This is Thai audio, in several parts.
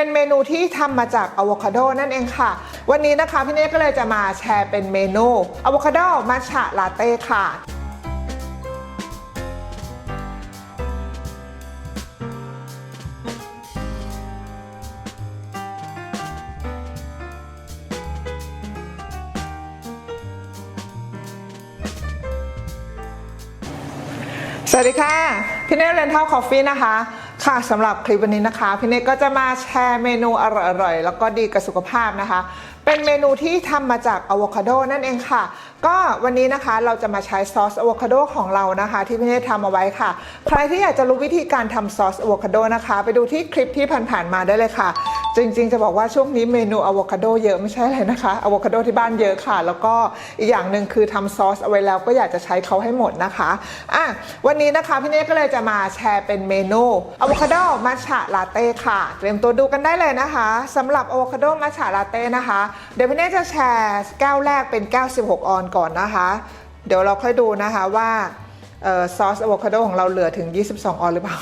เป็นเมนูที่ทำมาจากอะโวคาโดนั่นเองค่ะ วันนี้นะคะพี่เนก็เลยจะมาแชร์เป็นเมนูอะโวคาโดมัทฉะลาเต้ค่ะสวัสดีค่ะ พี่เนทเรนทัลคอฟฟี่นะคะ ค่ะสำหรับคลิปวันนี้นะคะพี่เนก็จะมาแชร์เมนูอร่อยๆ แล้วก็ดีกับสุขภาพนะคะ เป็นเมนูที่ทำมาจากอะโวคาโดนั่นเองค่ะ ก็วันนี้นะคะเราจะมาใช้ซอสอะโวคาโดของเรานะคะ ที่พี่เนททำเอาไว้ค่ะ ใครที่อยากจะรู้วิธีการทำซอสอะโวคาโดนะคะ ไปดูที่คลิปที่ผ่านๆมาได้เลยค่ะ จริงๆ จะบอกว่าช่วงนี้เมนูอะโวคาโดเยอะไม่ใช่เลยนะคะอะโวคาโดที่บ้านเยอะค่ะ แล้วก็อีกอย่างหนึ่งคือทำซอสเอาไว้แล้วก็อยากจะใช้เขาให้หมดนะคะอะวันนี้นะคะพี่เนทก็เลยจะมาแชร์เป็นเมนูอะโวคาโดมัทฉะลาเต้ค่ะ เตรียมตัวดูกันได้เลยนะคะสำหรับอะโวคาโดมัทฉะลาเต้นะคะ เดี๋ยวพี่เนทจะแชร์แก้วแรกเป็นแก้ว 16 ออนก่อนนะคะ เดี๋ยวเราค่อยดูนะคะว่าออซอสอะโวคาโดของเราเหลือถึง 22 ออนหรือเปล่า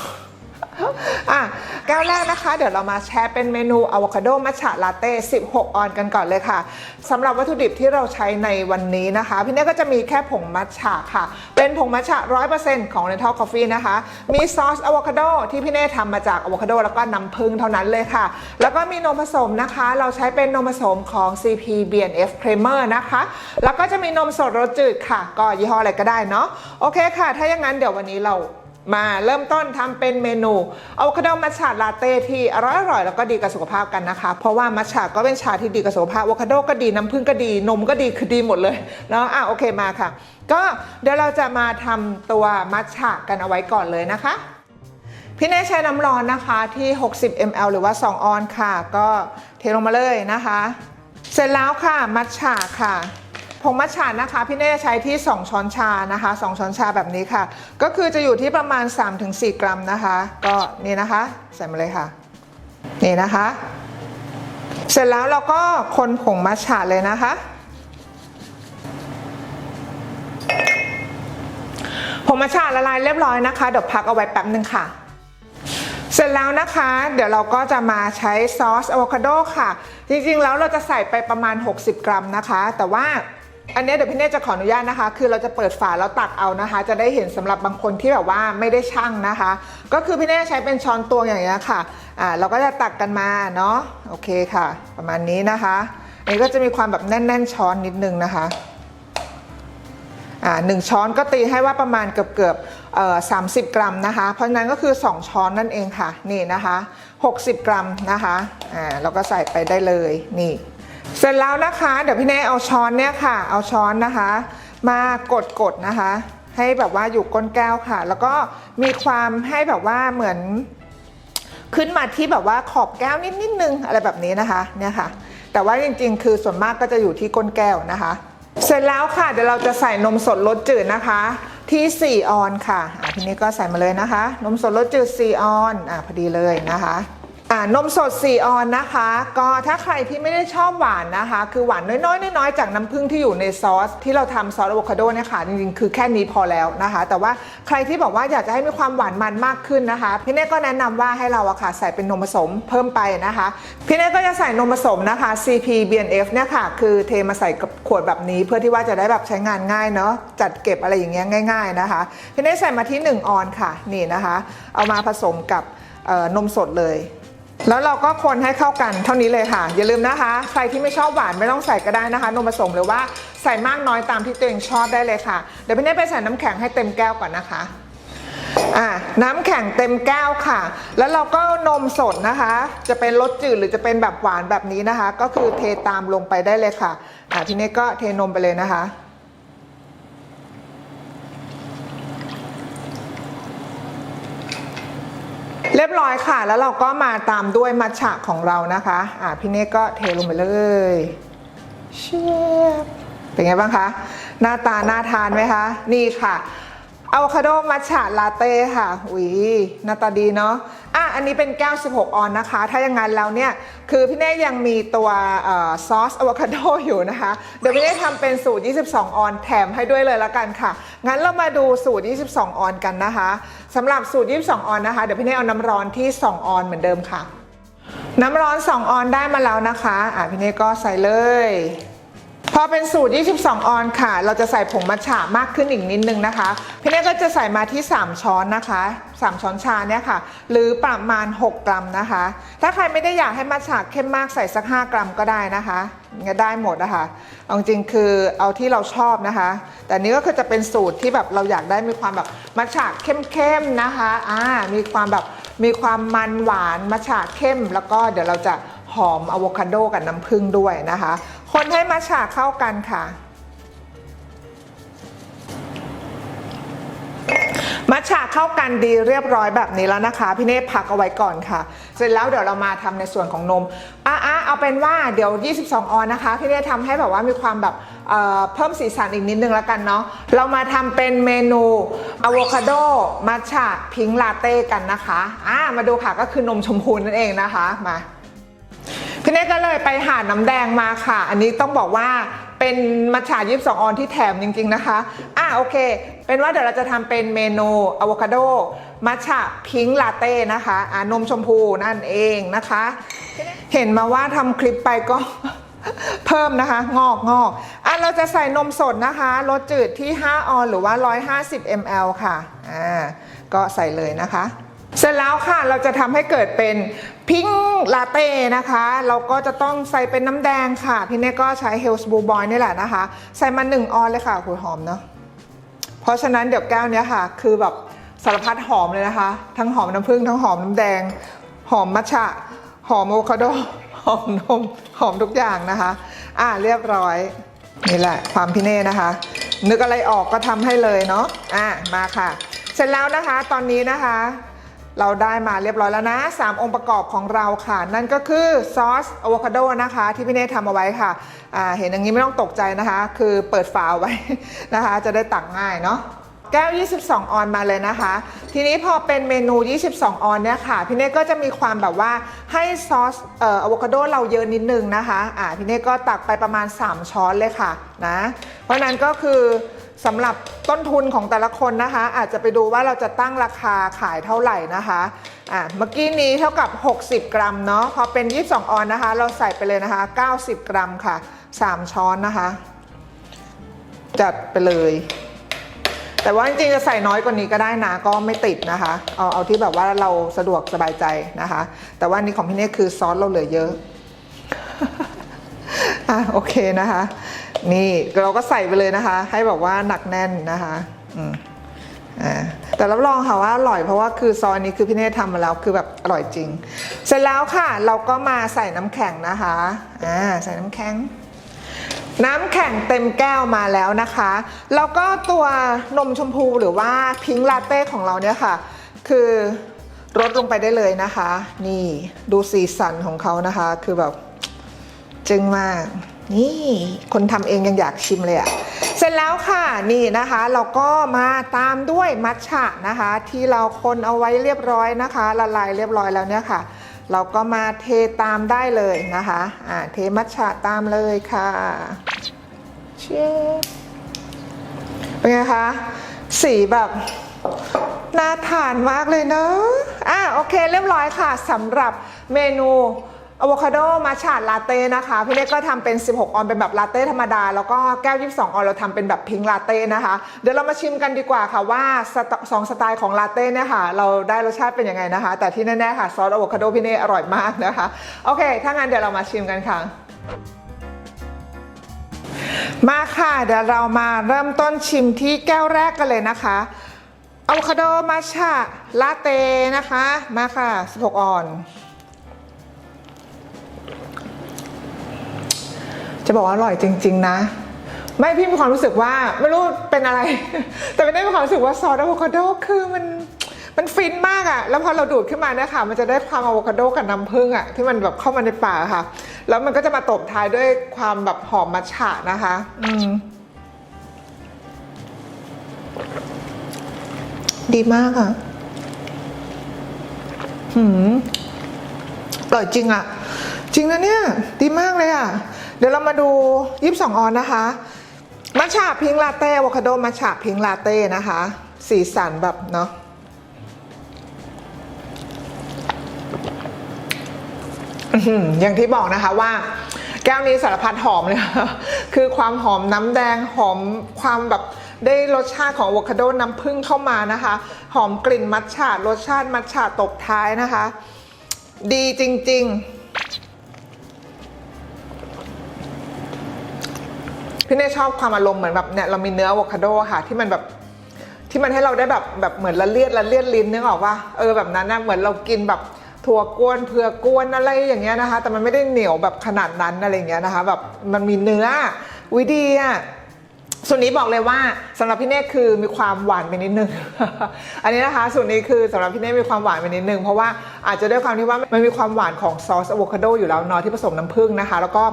อะแก้วแรกนะคะ เดี๋ยวเรามาแชร์เป็นเมนูอะโวคาโดมัทฉะลาเต้ 16 ออนกันก่อนเลยค่ะสำหรับวัตถุดิบที่เราใช้ในวันนี้นะคะ พี่เน่ก็จะมีแค่ผงมัทฉะค่ะ เป็นผงมัทฉะ 100%ของ Rental Coffee นะคะ มีซอสอะโวคาโดที่พี่เน่ทำมาจากอะโวคาโดแล้วก็น้ำผึ้งเท่านั้นเลยค่ะ แล้วก็มีนมผสมนะคะ เราใช้เป็นนมผสมของ CP BNF Creamer นะคะ แล้วก็จะมีนมสดรสจืดค่ะ ก็ยี่ห้ออะไรก็ได้เนาะโอเคค่ะ ถ้าอย่างนั้นเดี๋ยววันนี้เรา มาเริ่มต้นทำเป็นเมนูอะโวคาโดมัทฉะลาเต้ที่อร่อยอร่อยแล้วก็ดีกับสุขภาพกันนะคะ เพราะว่ามัทฉะก็เป็นชาที่ดีกับสุขภาพอะโวคาโดก็ดีน้ำผึ้งก็ดีนมก็ดีคือดีหมดเลยเนาะอะโอเคมาค่ะ ก็เดี๋ยวเราจะมาทำตัวมัทฉะกันเอาไว้ก่อนเลยนะคะพี่เนยใช้น้ำร้อนนะคะที่ 60 ml หรือว่า 2 ออนค่ะ ก็เทลงมาเลยนะคะ เสร็จแล้วค่ะมัทฉะค่ะ ผงมัทฉะนะคะพี่เน่ใช้ที่ 2 ช้อนชานะคะ 2 ช้อนชาแบบนี้ค่ะ ก็คือจะอยู่ที่ประมาณ 3-4 กรัมนะคะ ก็นี่นะคะใส่มาเลยค่ะ นี่นะคะ เสร็จแล้วเราก็คนผงมัทฉะเลยนะคะผงมัทฉะละลายเรียบร้อยนะคะเดี๋ยวพักเอาไว้แป๊บนึงค่ะเสร็จแล้วนะคะ เดี๋ยวเราก็จะมาใช้ซอสอะโวคาโดค่ะ จริงๆแล้วเราจะใส่ไปประมาณ 60 กรัมนะคะ แต่ว่า อันนี้เดี๋ยวพี่เน่จะขออนุญาตนะคะ คือเราจะเปิดฝาแล้วตักเอานะคะ จะได้เห็นสำหรับบางคนที่แบบว่าไม่ได้ชั่งนะคะ ก็คือพี่เน่ใช้เป็นช้อนตวงอย่างเงี้ยค่ะอ่าเราก็จะตักกันมาเนาะโอเคค่ะ ประมาณนี้นะคะอันนี้ก็จะมีความแบบแน่น ๆ ช้อนนิดนึงนะคะอ่าหนึ่งช้อนก็ตีให้ว่าประมาณเกือบเกือบเอ่อสามสิบกรัมนะคะ เพราะฉะนั้นก็คือ 2 ช้อนนั่นเองค่ะ นี่นะคะ 60 กรัมนะคะอ่าเราก็ใส่ไปได้เลยนี่ เสร็จแล้วนะคะ เดี๋ยวพี่เน่เอาช้อนเนี่ยค่ะ เอาช้อนนะคะ มากดกดๆนะคะ ให้แบบว่าอยู่ก้นแก้วค่ะ แล้วก็มีความให้แบบว่าเหมือน ขึ้นมาที่แบบว่าขอบแก้วนิดนิดนึงอะไรแบบนี้นะคะเนี่ยค่ะ แต่ว่าจริงๆ คือส่วนมากก็จะอยู่ที่ก้นแก้วนะคะ เสร็จแล้วค่ะเดี๋ยวเราจะใส่นมสดรสจืดนะคะ ที่ 4 ออนค่ะะทีนี้ก็ใส่มาเลยนะคะ นมสดรสจืด 4 ออนอะพอดีเลยนะคะ นมสด 4 ออนนะคะ ก็ถ้าใครที่ไม่ได้ชอบหวานนะคะ คือหวานน้อยๆน้อยๆจากน้ำผึ้งที่อยู่ในซอส ที่เราทำซอสอะโวคาโดเนี่ยค่ะจริงๆคือแค่นี้พอแล้วนะคะ แต่ว่าใครที่บอกว่าอยากจะให้มีความหวานมันมากขึ้นนะคะพี่เน่ก็แนะนำว่าให้เราอะค่ะใส่เป็นนมผสมเพิ่มไปนะคะพี่เน่ก็จะใส่นมผสมนะคะ CP BNF เนี่ยค่ะคือเทมาใส่กับขวดแบบนี้เพื่อที่ว่าจะได้แบบใช้งานง่ายเนาะจัดเก็บอะไรอย่างเงี้ยง่าย ๆนะคะพี่เน่ใส่มาที่ 1 ออนค่ะนี่นะคะ เอามาผสมกับนมสดเลย แล้วเราก็คนให้เข้ากันเท่านี้เลยค่ะ อย่าลืมนะคะ ใครที่ไม่ชอบหวานไม่ต้องใส่ก็ได้นะคะ นมผสมหรือว่าใส่มากน้อยตามที่ตัวเองชอบได้เลยค่ะ เดี๋ยวพี่เน่ไปใส่น้ำแข็งให้เต็มแก้วก่อนนะคะอะน้ำแข็งเต็มแก้วค่ะ แล้วเราก็นมสดนะคะ จะเป็นรสจืดหรือจะเป็นแบบหวานแบบนี้นะคะ ก็คือเทตามลงไปได้เลยค่ะอะทีนี้ก็เทนมไปเลยนะคะ เร้อยค่ะ แล้วเราก็มาตามด้วยมัทฉะของเรานะคะ อะพี่เน่ก็เทลงไปเลยเชียบเป็นไงบ้างคะ หน้าตาน่าทานไหมคะ นี่ค่ะอะโวคาโดมัทฉะลาเต้ค่ะอุ้ยหน้าตาดีเนาะอะอันนี้เป็นแก้ว 16 ออนนะคะ ถ้าอย่างนั้นแล้วเนี่ย คือพี่เน่ยังมีตัวอ่อซอสอะโวคาโดอยู่นะคะ เดี๋ยวพี่เน่ทำเป็นสูตร 22 ออนแถมให้ด้วยเลยละกันค่ะ งั้นเรามาดูสูตร 22 ออนกันนะคะ สำหรับสูตร 22 ออนนะคะ เดี๋ยวพี่เน่เอาน้ำร้อนที่ 2 ออนเหมือนเดิมค่ะ น้ำร้อน 2 ออนได้มาแล้วนะคะอะพี่เนยก็ใส่เลย พอเป็นสูตร 22 ออนค่ะ เราจะใส่ผงมัทฉะมากขึ้นอีกนิดนึงนะคะ พี่เนยก็จะใส่มาที่ 3 ช้อนนะคะ 3 ช้อนชาเนี่ยค่ะ หรือประมาณ 6 กรัมนะคะ ถ้าใครไม่ได้อยากให้มัทฉะเข้มมากใส่สัก 5 กรัมก็ได้นะคะ ก็ได้หมดนะคะเอาจริงคือเอาที่เราชอบนะคะ แต่นนี้ก็คือจะเป็นสูตรที่แบบเราอยากได้มีความแบบมัทฉะเข้มๆนะคะอ่ามีความแบบมีความมันหวานมัทฉะเข้ม แล้วก็เดี๋ยวเราจะหอมอะโวคาโดกับน้ำผึ้งด้วยนะคะ คนให้มัทฉะเข้ากันค่ะ มัทฉะเข้ากันดีเรียบร้อยแบบนี้แล้วนะคะ พี่เนธพักเอาไว้ก่อนค่ะ เสร็จแล้วเดี๋ยวเรามาทำในส่วนของนมอะอะเอาเป็นว่าเดี๋ยว 22 ออนนะคะ พี่เนธทำให้แบบว่ามีความแบบเอ่อเพิ่มสีสันอีกนิดนึงแล้วกันเนาะเรามาทำเป็นเมนูอะโวคาโดมัทฉะพิงลาเต้กันนะคะอะมาดูค่ะก็คือนมชมพูนั่นเองนะคะมาพี่เนทก็เลยไปหาน้ำแดงมาค่ะ อันนี้ต้องบอกว่าเป็นมัทฉะ22ออนที่แถมจริงๆนะคะ อะโอเค เป็นว่าเดี๋ยวเราจะทำเป็นเมนูอะโวคาโดมัทฉะพิงค์ลาเต้นะคะอ่านมชมพูนั่นเองนะคะ เห็นมาว่าทำคลิปไปก็เพิ่มนะคะงอกงอกอะเราจะใส่นมสดนะคะรสจืดที่ 5 ออนหรือว่า 150 ml ค่ะอ่าก็ใส่เลยนะคะ เสร็จแล้วค่ะเราจะทำให้เกิดเป็นพิงลาเต้นะคะ เราก็จะต้องใส่เป็นน้ำแดงค่ะ พี่เน่ก็ใช้เฮลส์บูบอยนี่แหละนะคะ ใส่มาหนึ่งออนเลยค่ะหัวหอมเนาะ ราะฉะนั้นเดี๋ยวแก้วเนี้ยค่ะ คือแบบสารพัดหอมเลยนะคะ ทั้งหอมน้ำผึ้งทั้งหอมน้ำแดง หอมมัทฉะหอมโอคาโด หอมนม หอมทุกอย่างนะคะ อ่าเรียบร้อย นี่แหละความพิเน่นะคะ นึกอะไรออกก็ทำให้เลยเนาะอะมาค่ะ เสร็จแล้วนะคะตอนนี้นะคะ เราได้มาเรียบร้อยแล้วนะ 3 องค์ประกอบของเราค่ะ นั่นก็คือซอสอะโวคาโดนะคะ ที่พี่เนททำเอาไว้ค่ะเห็นอย่างนี้ไม่ต้องตกใจนะคะ คือเปิดฝาเอาไว้นะคะ จะได้ตักง่ายเนาะแก้ว 22 ออนมาเลยนะคะ ทีนี้พอเป็นเมนู 22 ออนเนี่ยค่ะ พี่เนทก็จะมีความแบบว่าให้ซอสเอ่ออะโวคาโดเราเยอะนิดนึงนะคะ อ่า พี่เนทก็ตักไปประมาณ 3 ช้อนเลยค่ะนะ เพราะนั้นก็คือ สำหรับต้นทุนของแต่ละคนนะคะ อาจจะไปดูว่าเราจะตั้งราคาขายเท่าไหร่นะคะอะเมื่อกี้นี้เท่ากับ 60 กรัมเนาะพอเป็น 22 ออนนะคะ เราใส่ไปเลยนะคะ 90 กรัมค่ะ 3 ช้อนนะคะ จัดไปเลย แต่ว่าจริงๆจะใส่น้อยกว่านี้ก็ได้นะก็ไม่ติดนะคะเอาเอาที่แบบว่าเราสะดวกสบายใจนะคะ แต่ว่านี่ของพี่เน่คือซอสเราเหลือเยอะ อะโอเคนะคะ นี่เราก็ใส่ไปเลยนะคะ ให้แบบว่าหนักแน่นนะคะอืมอ่าแต่รับรองค่ะว่าอร่อยเพราะว่าคือซอยนี้คือพี่เนททำมาแล้วคือแบบอร่อยจริง เสร็จแล้วค่ะ เราก็มาใส่น้ำแข็งนะคะอ่าใส่น้ำแข็งน้ำแข็งเต็มแก้วมาแล้วนะคะ แล้วก็ตัวนมชมพูหรือว่าพิงค์ลาเต้ของเราเนี่ยค่ะ คือรดลงไปได้เลยนะคะ นี่ดูสีสันของเขานะคะ คือแบบ จึงมาก นี่คนทำเองยังอยากชิมเลยอะเสร็จแล้วค่ะนี่นะคะเราก็มาตามด้วยมัทฉะนะคะ ที่เราคนเอาไว้เรียบร้อยนะคะ ละลายเรียบร้อยแล้วเนี่ยค่ะ เราก็มาเทตามได้เลยนะคะอ่าเทมัทฉะตามเลยค่ะเชฟเป็นไงคะสีแบบน่าทานมากเลยเนอะอะโอเคเรียบร้อยค่ะสำหรับเมนู อะโวคาโดมาชาลาเต้นะคะพี่เล็กก็ทำเป็น 16 ออนเป็นแบบลาเต้ธรรมดา แล้วก็แก้ว 22 ออนเราทำเป็นแบบพิงลาเต้นะคะ เดี๋ยวเรามาชิมกันดีกว่าค่ะว่าสไตสองสไตล์ของลาเต้เนี่ยค่ะ เราได้รสชาติเป็นยังไงนะคะ แต่ที่แน่ๆค่ะซอสอะโวคาโดพี่เน่อร่อยมากนะคะ โอเค ถ้างั้นเดี๋ยวเรามาชิมกันค่ะมาค่ะ เดี๋ยวเรามาเริ่มต้นชิมที่แก้วแรกกันเลยนะคะอะโวคาโดมาชาลาเต้นะคะมาค่ะ 16 ออน จะบอกว่าอร่อยจริง ๆ นะ ไม่พี่มีความรู้สึกว่าไม่รู้เป็นอะไร แต่ไม่ได้มีความรู้สึกว่าซอสอะโวคาโดคือมันมันฟินมากอะแล้วพอเราดูดขึ้นมาเนี่ยค่ะ มันจะได้ความอะโวคาโดกับน้ำผึ้งอะที่มันแบบเข้ามาในปากค่ะ แล้วมันก็จะมาตบท้ายด้วยความแบบหอมมัทฉะนะคะ อืมดีมากอะหืมอร่อยจริงอะจริงนะเนี่ย ดีมากเลยอะ เดี๋ยวเรามาดูยี่สิบสองออนนะคะมัชฉะพิงค์ลาเต้อะโวคาโดมัชฉะพิงค์ลาเต้นะคะ สีสันแบบเนาะอย่างที่บอกนะคะว่า แก้วนี้สารพัดหอมเลยค,คือความหอมน้ำแดงหอมความแบบได้รสชาติของอะโวคาโดน้ำผึ้งเข้ามานะคะ หอมกลิ่นมัทฉะรสชาติมัทฉะตบท้ายนะคะ ดีจริง ๆ พี่เน่ชอบความอารมณ์เหมือนแบบเนี่ยเรามีเนื้ออะโวคาโดค่ะที่มันแบบที่มันให้เราได้แบบแบบเหมือนละเลียดละเลียดลิ้นนึกออกว่าเออแบบนั้นนะเหมือนเรากินแบบถั่วกวนเผือกกวนอะไรอย่างเงี้ยนะคะ แต่มันไม่ได้เหนียวแบบขนาดนั้นอะไรเงี้ยนะคะแบบมันมีเนื้อวิดีอะ ส่วนนี้บอกเลยว่าสำหรับพี่เน่คือมีความหวานไปนิดนึง อันนี้นะคะ ส่วนนี้คือสำหรับพี่เน่มีความหวานไปนิดนึง เพราะว่าอาจจะด้วยความที่ว่ามันมีความหวานของซอสอะโวคาโดอยู่แล้วเนาะที่ผสมน้ำผึ้งนะคะ แล้วก็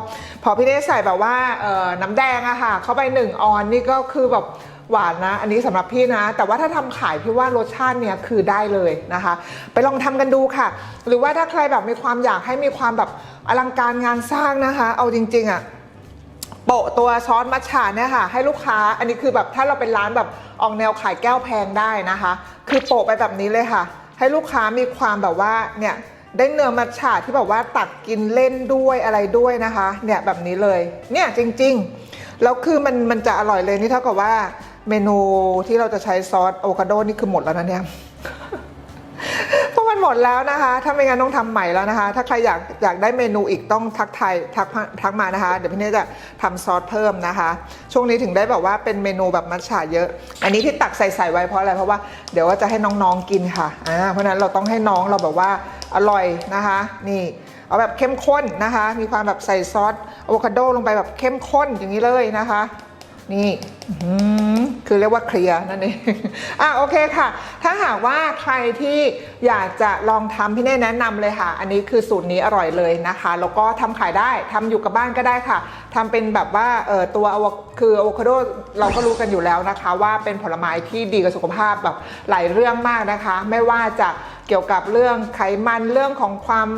พอพี่เน่ใส่แบบว่าน้ำแดงอะค่ะ เข้าไปหนึ่งออนนี่ก็คือแบบหวานนะ อันนี้สำหรับพี่นะ แต่ว่าถ้าทำขายพี่ว่ารสชาติเนี้ยคือได้เลยนะคะ ไปลองทำกันดูค่ะ หรือว่าถ้าใครแบบมีความอยากให้มีความแบบอลังการงานสร้างนะคะ เอาจริง ๆอะ โปะตัวซอสมัทฉะเนี่ยค่ะ ให้ลูกค้าอันนี้คือแบบถ้าเราเป็นร้านแบบออกแนวขายแก้วแพงได้นะคะ คือโปะไปแบบนี้เลยค่ะ ให้ลูกค้ามีความแบบว่าเนี่ยได้เนื้อมัทฉะที่แบบว่าตักกินเล่นด้วยอะไรด้วยนะคะ เนี่ยแบบนี้เลย เนี่ยจริงๆแล้วคือมันมันจะอร่อยเลยนี่เท่ากับว่าเมนูที่เราจะใช้ซอสอะโวคาโดนี่คือหมดแล้วนะเนี่ย มันหมดแล้วนะคะ ถ้าไม่งั้นต้องทำใหม่แล้วนะคะ ถ้าใครอยากอยากได้เมนูอีกต้องทักไทยทักทักมานะคะ เดี๋ยวพี่เนยจะทำซอสเพิ่มนะคะ ช่วงนี้ถึงได้แบบว่าเป็นเมนูแบบมัทฉะเยอะ อันนี้ที่ตักใส่ใส่ไว้เพราะอะไร เพราะว่าเดี๋ยวว่าจะให้น้องๆกินค่ะอ่าเพราะนั้นเราต้องให้น้องเราแบบว่าอร่อยนะคะ นี่เอาแบบเข้มข้นนะคะ มีความแบบใส่ซอสอะโวคาโดลงไปแบบเข้มข้นอย่างนี้เลยนะคะ นี่คือเรียกว่าเคลียร์นั่นเองอะโอเคค่ะ ถ้าหากว่าใครที่อยากจะลองทำพี่เน่แนะนำเลยค่ะ อันนี้คือสูตรนี้อร่อยเลยนะคะ แล้วก็ทำขายได้ทำอยู่กับบ้านก็ได้ค่ะทำเป็นแบบว่าเออตัวอะโวคืออะโวคาโดเราก็รู้กันอยู่แล้วนะคะ ว่าเป็นผลไม้ที่ดีกับสุขภาพแบบหลายเรื่องมากนะคะ ไม่ว่าจะ เกี่ยวกับเรื่องไขมันเรื่องของความ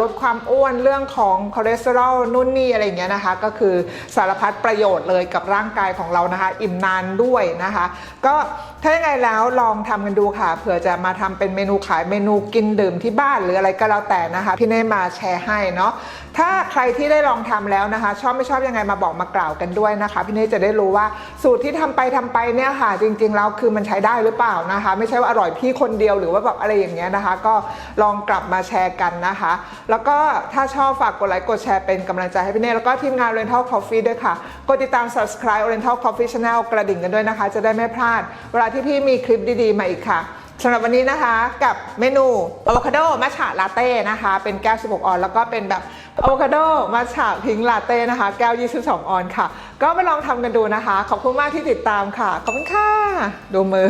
ลดความอ้วนเรื่องของคอเลสเตอรอลนู่นนี่อะไรอย่างเงี้ยนะคะ ก็คือสารพัดประโยชน์เลยกับร่างกายของเรานะคะ อิ่มนานด้วยนะคะ ก็ถ้ายังไงแล้วลองทำกันดูค่ะ เผื่อจะมาทำเป็นเมนูขายเมนูกินดื่มที่บ้านหรืออะไรก็แล้วแต่นะคะ พี่เน่มาแชร์ให้เนาะถ้าใครที่ได้ลองทำแล้วนะคะ ชอบไม่ชอบยังไงมาบอกมากล่าวกันด้วยนะคะ พี่เน่จะได้รู้ว่าสูตรที่ทำไปทำไปเนี่ยค่ะ จริงๆแล้วคือมันใช้ได้หรือเปล่านะคะ ไม่ใช่ว่าอร่อยพี่คนเดียวหรือว่าแบบอะไรอย่างเงี้ยนะคะ ก็ลองกลับมาแชร์กันนะคะ แล้วก็ถ้าชอบฝากกดไลค์กดแชร์เป็นกำลังใจให้พี่เน่แล้วก็ทีมงาน Oriental Coffee ด้วยค่ะกดติดตาม subscribe Oriental Coffee Channel กระดิ่งกันด้วยนะคะ จะได้ไม่พลาดเวลาที่พี่มีคลิปดีๆ มาอีกค่ะสำหรับวันนี้นะคะกับเมนูอะโวคาโดมัชฉะลาเต้นะคะ เป็นแก้ว 16 ออน แล้วก็เป็นแบบอะโวคาโดมัชฉะพิงลาเต้นะคะ แก้ว 22 ออนค่ะ ก็ไปลองทำกันดูนะคะ ขอบคุณมากที่ติดตามค่ะ ขอบคุณค่ะ ดูมือ